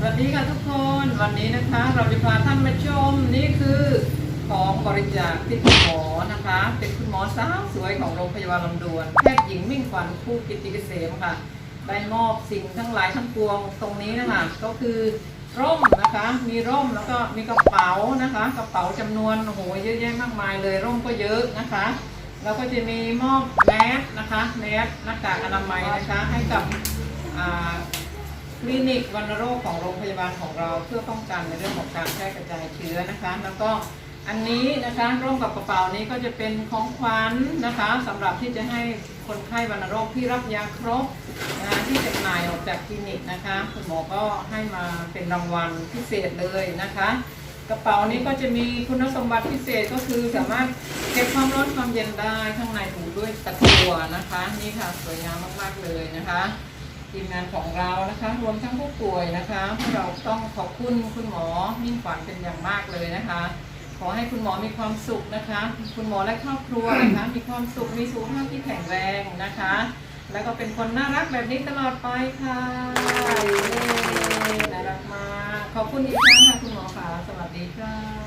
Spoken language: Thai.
สวัสดีค่ะทุกคนวันนี้นะคะเราจะพาท่านมาชมนี่คือของบริจาคที่คุณหมอนะคะ เป็นคุณหมอสาวสวยของโรงพยาบาลลำดวนแพทย์หญิงมิ่งขวัญผู้กิติเกษมค่ะได้มอบสิ่งทั้งหลายทั้งปวงตรงนี้นะคะ ก็คือร่มนะคะมีร่มแล้วก็มีกระเป๋านะคะ กระเป๋าจำนวนโอ้โหเยอะแยะมากมายเลยร่มก็เยอะนะคะแล้วก็จะมีมอบแมสนะคะแมสหน้ากากอนามัยนะคะให้กับ คลินิกวัณโรคของโรงพยาบาลของเราเพื่อป้องกันในเรื่องของการแพร่กระจายเชื้อนะคะ แล้วก็อันนี้นะคะร่วมกับกระเป๋านี้ก็จะเป็นของขวัญนะคะสำหรับที่จะให้คนไข้วัณโรคที่รับยาครบนะที่จำหน่ายออกจากคลินิกนะคะคุณหมอก็ให้มาเป็นรางวัลพิเศษเลยนะคะ กระเป๋านี้ก็จะมีคุณสมบัติพิเศษก็คือสามารถเก็บความร้อนความเย็นได้ข้างในถูด้วยตะกั่วนะคะ นี่ค่ะสวยงามมากๆเลยนะคะ ทีมงานของเรานะคะ รวมทั้งผู้ป่วยนะคะเราต้องขอบคุณคุณหมอมิ่งขวัญเป็นอย่างมากเลยนะคะ ขอให้คุณหมอมีความสุขนะคะ คุณหมอและครอบครัวนะคะ มีความสุขมีสุขภาพที่แข็งแรงนะคะ แล้วก็เป็นคนน่ารักแบบนี้ตลอดไปค่ะน่ารักมากขอบคุณอีกครั้งค่ะคุณหมอค่ะสวัสดีค่ะ